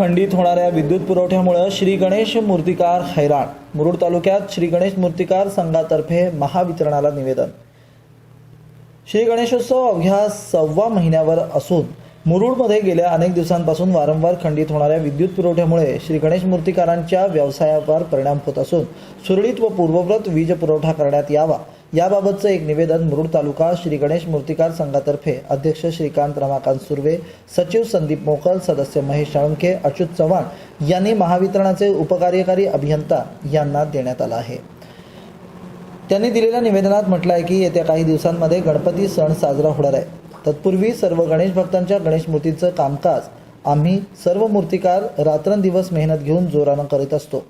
खंडित होणाऱ्या विद्युत पुरवठ्यामुळे श्री गणेश मूर्तिकार हैराण. मुरुड तालुक्यात श्री गणेश मूर्तिकार संघातर्फे महावितरणाला निवेदन. श्री गणेशोत्सव अवघ्या सव्वा महिन्यावर असून मुरुडमध्ये गेल्या अनेक दिवसांपासून वारंवार खंडित होणाऱ्या विद्युत पुरवठ्यामुळे श्री गणेश मूर्तिकारांच्या व्यवसायावर परिणाम होत असून सुरळीत व पूर्वव्रत वीज पुरवठा करण्यात यावा. याबाबतचं एक निवेदन मुरुड तालुका श्री गणेश मूर्तिकार संघातर्फे अध्यक्ष श्रीकांत रमाकांत सुर्वे सचिव संदीप मोकल सदस्य महेश साळुंखे अच्युत चव्हाण यांनी महावितरणाचे उपकार्यकारी अभियंता यांना देण्यात आला आहे. त्यांनी दिलेल्या निवेदनात म्हटलं आहे की येत्या काही दिवसांमध्ये गणपती सण साजरा होणार आहे. तत्पूर्वी सर्व गणेश भक्तांच्या गणेश मूर्तीचं कामकाज आम्ही सर्व मूर्तिकार रात्रंदिवस मेहनत घेऊन जोरानं करीत असतो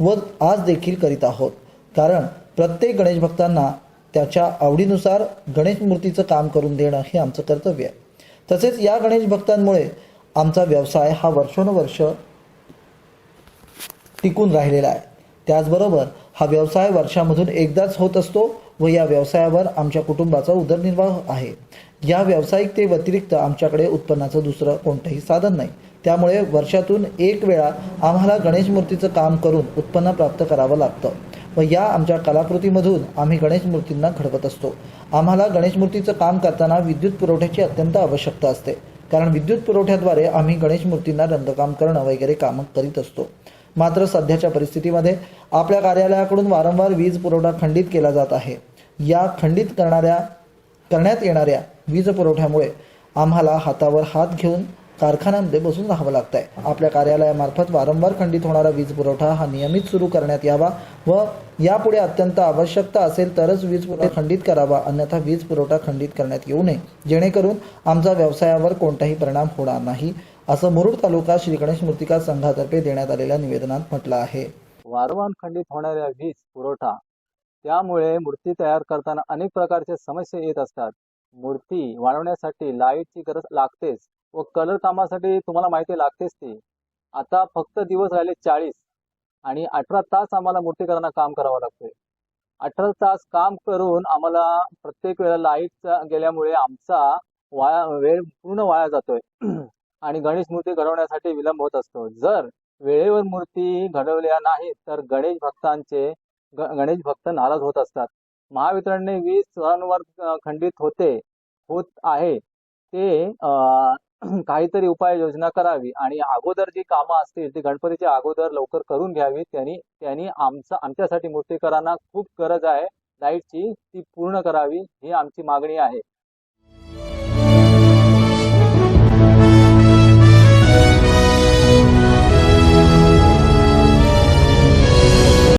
व आज देखील करीत आहोत. कारण प्रत्येक गणेश भक्तांना त्याच्या आवडीनुसार गणेश मूर्तीचं काम करून देणं हे आमचं कर्तव्य आहे. तसेच या गणेश भक्तांमुळे आमचा व्यवसाय हा वर्षानुवर्ष टिकून राहिलेला आहे. त्याचबरोबर हा व्यवसाय वर्षामधून एकदाच होत असतो व या व्यवसायावर आमच्या कुटुंबाचा उदरनिर्वाह आहे. या व्यावसायिकते व्यतिरिक्त आमच्याकडे उत्पन्नाचं दुसरं कोणतंही साधन नाही. त्यामुळे वर्षातून एक वेळा आम्हाला गणेश मूर्तीचं काम करून उत्पन्न प्राप्त करावं लागतं. व या आमच्या कलाकृतीमधून आम्ही गणेश मूर्तींना घडवत असतो. आम्हाला गणेश मूर्तीचं काम करताना विद्युत पुरवठ्याची अत्यंत आवश्यकता असते. कारण विद्युत पुरवठ्याद्वारे आम्ही गणेश मूर्तींना रंगकाम करणं वगैरे कामं करीत असतो. मात्र सध्याच्या परिस्थितीमध्ये आपल्या कार्यालयाकडून वारंवार वीज पुरवठा खंडित केला जात आहे. या खंडित करणाऱ्या करण्यात येणाऱ्या वीज पुरवठ्यामुळे आम्हाला हातावर हात घेऊन कारखान्यामध्ये बसून राहावं लागत आहे आपल्या कार्यालयामार्फत वारंवार खंडित होणारा वीज पुरवठा हा नियमित सुरू करण्यात यावा व यापुढे अत्यंत आवश्यकता असेल तरच वीज पुरवठा खंडित करावा अन्यथा वीज पुरवठा खंडित करण्यात येऊ नये. जेणेकरून आमचा व्यवसायावर कोणताही परिणाम होणार नाही असं मुरुड तालुका श्री गणेश मूर्तिकार संघातर्फे देण्यात आलेल्या निवेदनात म्हटलं आहे. वारंवार खंडित होणाऱ्या वीज पुरवठा त्यामुळे मूर्ती तयार करताना अनेक प्रकारचे समस्या येत असतात. मूर्ती वाढवण्यासाठी लाईटची गरज लागतेच व कलर कामासाठी तुम्हाला माहिती लागतेच ती. आता फक्त दिवस राहिले चाळीस आणि अठरा तास आम्हाला मूर्तीकरांना काम करावं लागतंय. अठरा तास काम करून आम्हाला प्रत्येक वेळेला लाइट गेल्यामुळे आमचा वाया वेळ पूर्ण वाया जातोय. आणि गणेश मूर्ती घडवण्यासाठी विलंब होत असतो. जर वेळेवर मूर्ती घडवल्या नाही तर गणेश भक्तांचे ग- गणेश भक्त नाराज होत असतात. महावितरणने वीज स्वरांवर खंडित होते होत आहे. ते अ, काहीतरी उपाययोजना करावी आणि अगोदर जी कामं असतील ती गणपतीच्या अगोदर लवकर करून घ्यावी. त्यांनी त्यांनी आमचा आमच्यासाठी मूर्तीकरांना खूप गरज आहे. लाईटची ती पूर्ण करावी ही आमची मागणी आहे.